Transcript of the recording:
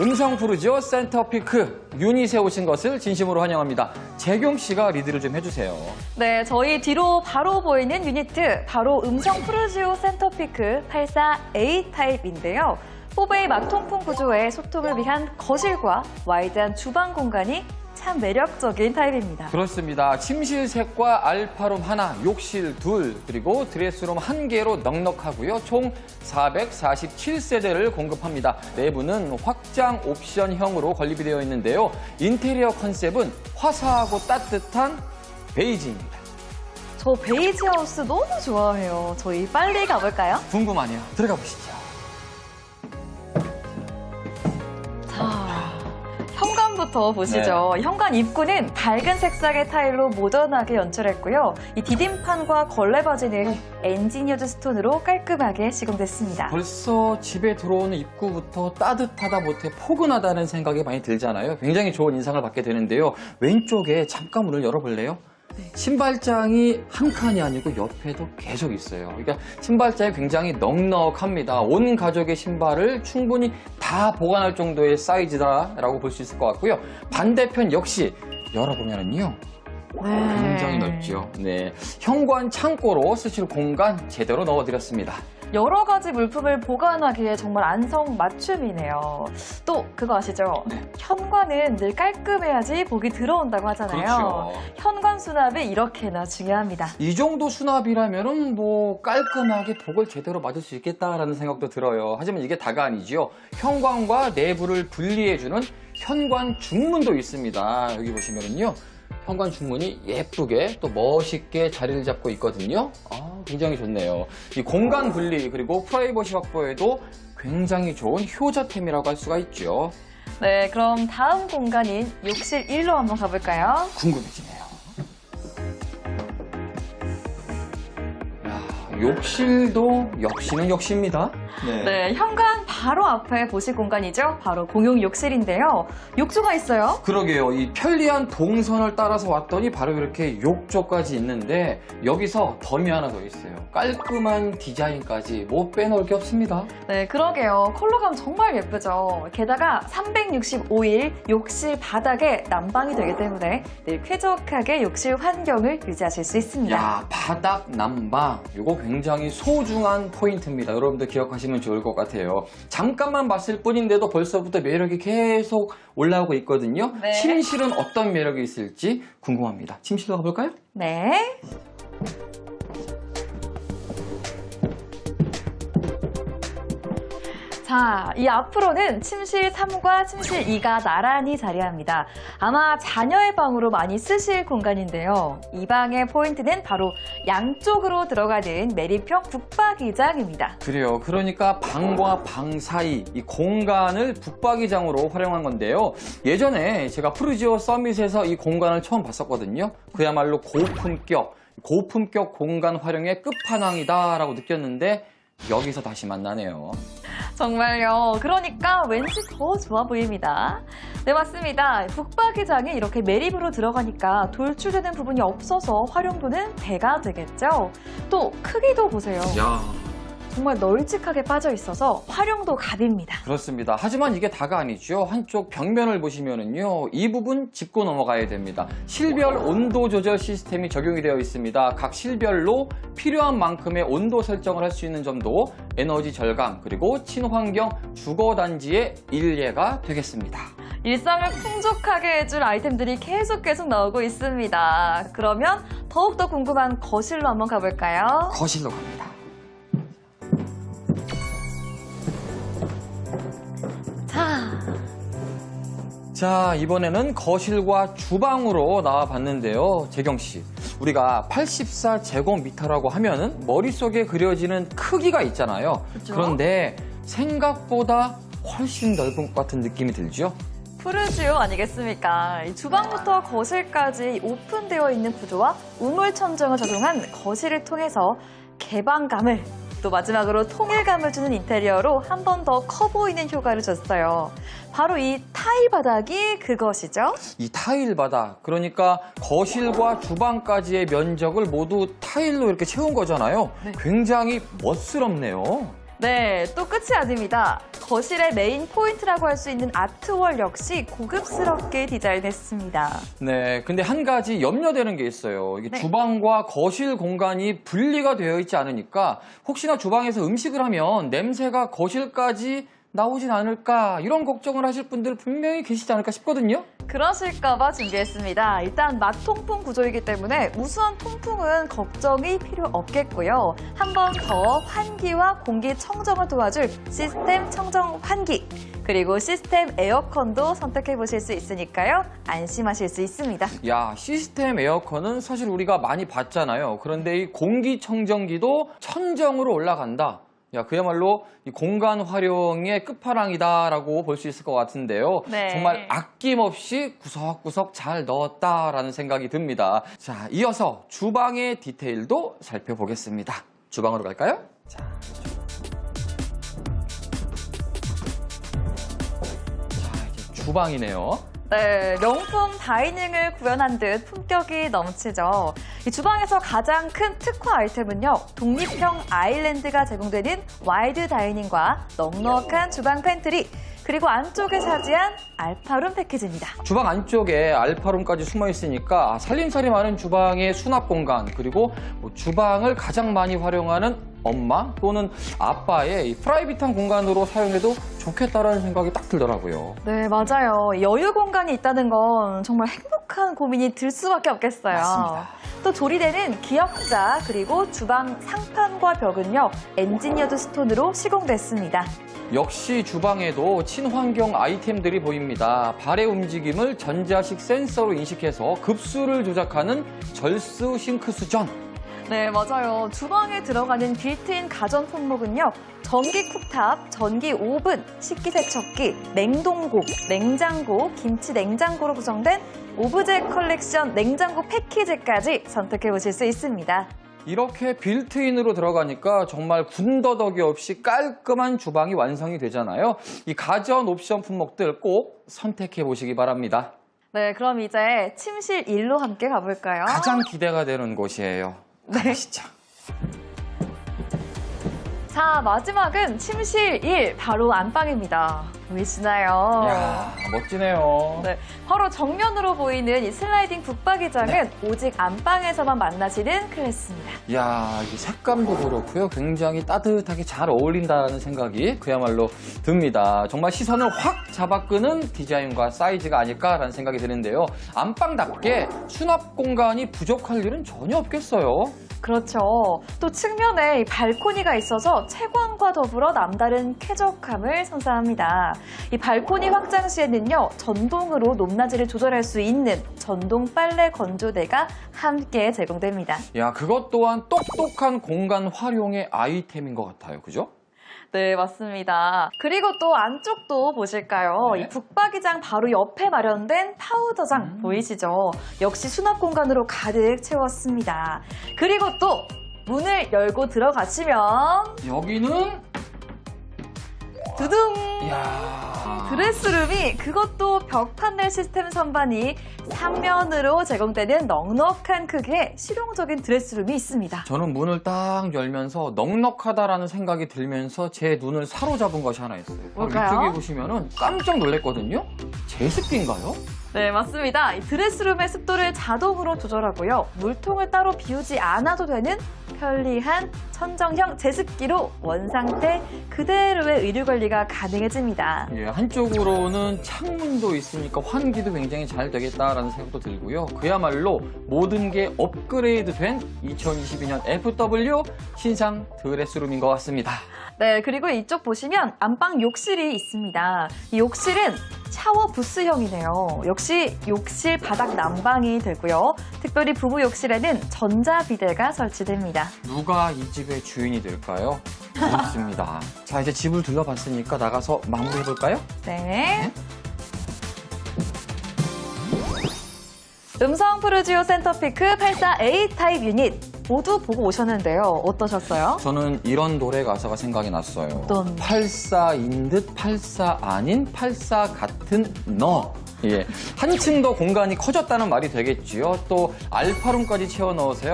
음성 푸르지오 센터피크 유닛에 오신 것을 진심으로 환영합니다. 재경 씨가 리드를 좀 해주세요. 네, 저희 뒤로 바로 보이는 유니트, 바로 음성 프루지오 센터피크 84A 타입인데요. 4베이 막통풍 구조의 소통을 위한 거실과 와이드한 주방 공간이 참 매력적인 타입입니다. 그렇습니다. 침실셋과 알파룸 하나, 욕실 둘, 그리고 드레스룸 한 개로 넉넉하고요. 총 447세대를 공급합니다. 내부는 확장 옵션형으로 건립이 되어 있는데요. 인테리어 컨셉은 화사하고 따뜻한 베이지입니다. 저 베이지 하우스 너무 좋아해요. 저희 빨리 가볼까요? 궁금하네요. 들어가 보시죠. 부터 보시죠. 현관 입구는 밝은 색상의 타일로 모던하게 연출했고요. 이 디딤판과 걸레 바지는 엔지니어드 스톤으로 깔끔하게 시공됐습니다. 벌써 집에 들어오는 입구부터 따뜻하다 못해 포근하다는 생각이 많이 들잖아요. 굉장히 좋은 인상을 받게 되는데요. 왼쪽에 잠깐 문을 열어볼래요? 신발장이 한 칸이 아니고 옆에도 계속 있어요. 그러니까 신발장이 굉장히 넉넉합니다. 온 가족의 신발을 충분히 다 보관할 정도의 사이즈다라고 볼 수 있을 것 같고요. 반대편 역시 열어보면은요. 굉장히 넓죠. 네. 현관 창고로 쓰실 공간 제대로 넣어드렸습니다. 여러 가지 물품을 보관하기에 정말 안성 맞춤이네요. 또 그거 아시죠? 현관은 늘 깔끔해야지 복이 들어온다고 하잖아요. 그렇죠. 현관 수납이 이렇게나 중요합니다. 이 정도 수납이라면은 뭐 깔끔하게 복을 제대로 맞을 수 있겠다라는 생각도 들어요. 하지만 이게 다가 아니지요. 현관과 내부를 분리해주는 현관 중문도 있습니다. 여기 보시면은요. 현관 중문이 예쁘게 또 멋있게 자리를 잡고 있거든요. 아, 굉장히 좋네요. 이 공간 분리 그리고 프라이버시 확보에도 굉장히 좋은 효자템이라고 할 수가 있죠. 네, 그럼 다음 공간인 욕실 1로 한번 가볼까요? 궁금해지네요. 야, 욕실도 역시는 역시입니다. 네, 현관 바로 앞에 보실 공간이죠. 바로 공용 욕실인데요. 욕조가 있어요. 그러게요. 이 편리한 동선을 따라서 왔더니 바로 이렇게 욕조까지 있는데 여기서 덤이 하나 더 있어요. 깔끔한 디자인까지 못 빼놓을 게 없습니다. 네, 그러게요. 컬러감 정말 예쁘죠. 게다가 365일 욕실 바닥에 난방이 되기 때문에 늘 쾌적하게 욕실 환경을 유지하실 수 있습니다. 야, 바닥 난방. 이거 굉장히 소중한 포인트입니다. 여러분들 기억하시 면 좋을 것 같아요. 잠깐만 봤을 뿐인데도 벌써부터 매력이 계속 올라오고 있거든요. 네. 침실은 어떤 매력이 있을지 궁금합니다. 침실로 가볼까요? 네. 자, 이 앞으로는 침실 3과 침실 2가 나란히 자리합니다. 아마 자녀의 방으로 많이 쓰실 공간인데요. 이 방의 포인트는 바로 양쪽으로 들어가는 매립형 북박이장입니다. 그래요. 그러니까 방과 방 사이 이 공간을 북박이장으로 활용한 건데요. 예전에 제가 프루지오 서밋에서 이 공간을 처음 봤었거든요. 그야말로 고품격, 고품격 공간 활용의 끝판왕이다라고 느꼈는데 여기서 다시 만나네요. 정말요. 그러니까 왠지 더 좋아 보입니다. 네, 맞습니다. 북박이장에 이렇게 매립으로 들어가니까 돌출되는 부분이 없어서 활용도는 배가 되겠죠. 또 크기도 보세요. 야, 정말 널찍하게 빠져 있어서 활용도 갑입니다. 그렇습니다. 하지만 이게 다가 아니죠. 한쪽 벽면을 보시면은요, 이 부분 짚고 넘어가야 됩니다. 실별 온도 조절 시스템이 적용이 되어 있습니다. 각 실별로 필요한 만큼의 온도 설정을 할 수 있는 점도 에너지 절감 그리고 친환경 주거 단지의 일례가 되겠습니다. 일상을 풍족하게 해줄 아이템들이 계속 계속 나오고 있습니다. 그러면 더욱더 궁금한 거실로 한번 가볼까요? 거실로 갑니다. 자, 이번에는 거실과 주방으로 나와 봤는데요. 재경 씨, 우리가 84제곱미터라고 하면은 머릿속에 그려지는 크기가 있잖아요. 그죠? 그런데 생각보다 훨씬 넓은 것 같은 느낌이 들죠? 푸르지오 아니겠습니까? 이 주방부터 거실까지 오픈되어 있는 구조와 우물 천정을 적용한 거실을 통해서 개방감을 또 마지막으로 통일감을 주는 인테리어로 한 번 더 커 보이는 효과를 줬어요. 바로 이 타일 바닥이 그것이죠. 이 타일 바닥, 그러니까 거실과 주방까지의 면적을 모두 타일로 이렇게 채운 거잖아요. 굉장히 멋스럽네요. 네, 또 끝이 아닙니다. 거실의 메인 포인트라고 할 수 있는 아트월 역시 고급스럽게 디자인했습니다. 네, 근데 한 가지 염려되는 게 있어요. 이게 네. 주방과 거실 공간이 분리가 되어 있지 않으니까 혹시나 주방에서 음식을 하면 냄새가 거실까지 나오진 않을까 이런 걱정을 하실 분들 분명히 계시지 않을까 싶거든요. 그러실까봐 준비했습니다. 일단 맛통풍 구조이기 때문에 우수한 통풍은 걱정이 필요 없겠고요. 한 번 더 환기와 공기 청정을 도와줄 시스템 청정 환기 그리고 시스템 에어컨도 선택해 보실 수 있으니까요. 안심하실 수 있습니다. 야, 시스템 에어컨은 사실 우리가 많이 봤잖아요. 그런데 이 공기청정기도 천정으로 올라간다. 야, 그야말로 이 공간 활용의 끝판왕이다라고 볼 수 있을 것 같은데요. 네. 정말 아낌없이 구석구석 잘 넣었다라는 생각이 듭니다. 자, 이어서 주방의 디테일도 살펴보겠습니다. 주방으로 갈까요? 자, 자, 이제 주방이네요. 네, 명품 다이닝을 구현한 듯 품격이 넘치죠. 이 주방에서 가장 큰 특화 아이템은요, 독립형 아일랜드가 제공되는 와이드 다이닝과 넉넉한 주방 팬트리, 그리고 안쪽에 차지한 알파룸 패키지입니다. 주방 안쪽에 알파룸까지 숨어 있으니까 살림살이 많은 주방의 수납 공간 그리고 뭐 주방을 가장 많이 활용하는 엄마 또는 아빠의 이 프라이빗한 공간으로 사용해도 좋겠다라는 생각이 딱 들더라고요. 네, 맞아요. 여유 공간이 있다는 건 정말 행복한 고민이 들 수밖에 없겠어요. 맞습니다. 또 조리대는 기역자 그리고 주방 상판과 벽은요 엔지니어드 스톤으로 시공됐습니다. 역시 주방에도 친환경 아이템들이 보입니다. 발의 움직임을 전자식 센서로 인식해서 급수를 조작하는 절수 싱크 수전. 네, 맞아요. 주방에 들어가는 빌트인 가전 품목은요. 전기 쿡탑, 전기 오븐, 식기세척기, 냉동고, 냉장고, 김치 냉장고로 구성된 오브제 컬렉션 냉장고 패키지까지 선택해 보실 수 있습니다. 이렇게 빌트인으로 들어가니까 정말 군더더기 없이 깔끔한 주방이 완성이 되잖아요. 이 가전 옵션 품목들 꼭 선택해 보시기 바랍니다. 네, 그럼 이제 침실 1로 함께 가볼까요? 가장 기대가 되는 곳이에요. 네. 가보시죠. 자, 마지막은 침실 1, 바로 안방입니다. 보이시나요? 이야, 멋지네요. 네, 바로 정면으로 보이는 이 슬라이딩 북박이장은 오직 안방에서만 만나시는 클래스입니다. 이야, 이 색감도 그렇고요. 굉장히 따뜻하게 잘 어울린다는 생각이 그야말로 듭니다. 정말 시선을 확 잡아끄는 디자인과 사이즈가 아닐까라는 생각이 드는데요. 안방답게 수납 공간이 부족할 일은 전혀 없겠어요. 그렇죠. 또 측면에 이 발코니가 있어서 채광과 더불어 남다른 쾌적함을 선사합니다. 이 발코니 확장 시에는요, 전동으로 높낮이를 조절할 수 있는 전동 빨래 건조대가 함께 제공됩니다. 야, 그것 또한 똑똑한 공간 활용의 아이템인 것 같아요. 그죠? 네, 맞습니다. 그리고 또 안쪽도 보실까요? 네. 이 북박이장 바로 옆에 마련된 파우더장 음. 보이시죠? 역시 수납 공간으로 가득 채웠습니다. 그리고 또 문을 열고 들어가시면 여기는 두둥! 이야. 드레스룸이 그것도 벽 판넬 시스템 선반이 삼면으로 제공되는 넉넉한 크기의 실용적인 드레스룸이 있습니다. 저는 문을 딱 열면서 넉넉하다라는 생각이 들면서 제 눈을 사로잡은 것이 하나 있어요. 뭘까요? 이쪽에 보시면은 깜짝 놀랐거든요. 제습기인가요? 네, 맞습니다. 이 드레스룸의 습도를 자동으로 조절하고요. 물통을 따로 비우지 않아도 되는 편리한 천정형 제습기로 원상태 그대로의 의류 관리가 가능해집니다. 예, 한쪽으로는 창문도 있으니까 환기도 굉장히 잘 되겠다라는 생각도 들고요. 그야말로 모든 게 업그레이드 된 2022년 FW 신상 드레스룸인 것 같습니다. 네, 그리고 이쪽 보시면 안방 욕실이 있습니다. 이 욕실은 샤워 부스형이네요. 역시 욕실 바닥 난방이 되고요. 특별히 부부 욕실에는 전자비데가 설치됩니다. 누가 이 집의 주인이 될까요? 그렇습니다. 자, 이제 집을 둘러봤으니까 나가서 마무리해볼까요? 네. 음성 프루지오 센터피크 84A 타입 유닛 모두 보고 오셨는데요. 어떠셨어요? 저는 이런 노래 가사가 생각이 났어요. 어떤? 84인 듯84 아닌 84 같은 너. 예. 한층 더 공간이 커졌다는 말이 되겠지요. 또 알파룸까지 채워 넣으세요.